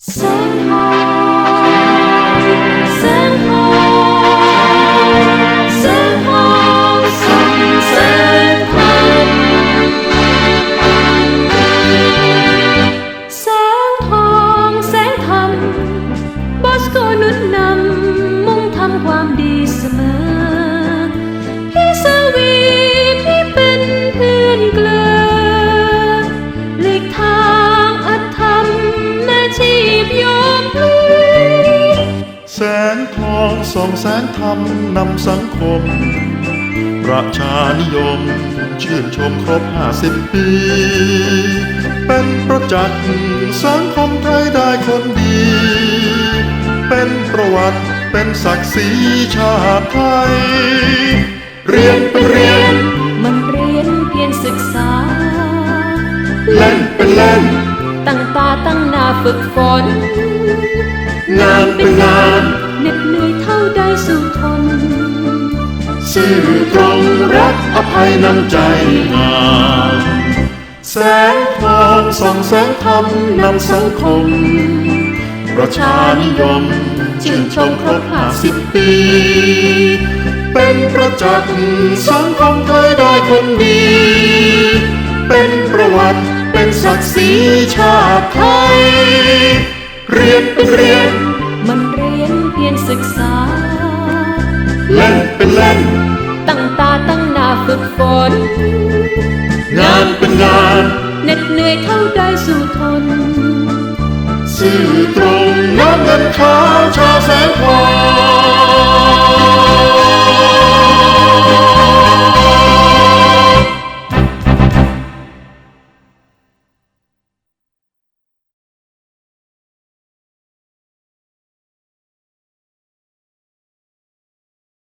แส ทองส่องแสงธรรมนำสังคม ประชานิยม ชื่นชมครบห้าสิบปี เป็นประจักษ์สังคมไทยได้คนดี เป็นประวัติเป็นศักดิ์ศรีชาติไทย เรียนเป็นเรียน มันเรียนเพียรศึกษา เล่นเป็นเล่น ตั้งตาตั้งหน้าฝึกฝน งานเป็นงานเหน็ดเหนื่ ซื่อตรงรักอภัยน้ำใจงามแสงทองส่องแสงธรรมนำสังคม ประชานิยมชื่นชมครบห้าสิบปี เป็นประจักษ์สังคมไทยได้คนดี เป็นประวัติเป็นศักดิ์ศรีชาติไทย เรียนเป็นเรียน มันเรียนเพียรศึกษา เล่นเป็นเล่น ตั้งตาตั้งหน้าฝึกฝน งานเป็นงานเหน็ดเหนื่อยเท่าใดสู้ทน ซื่อตรงน้ำ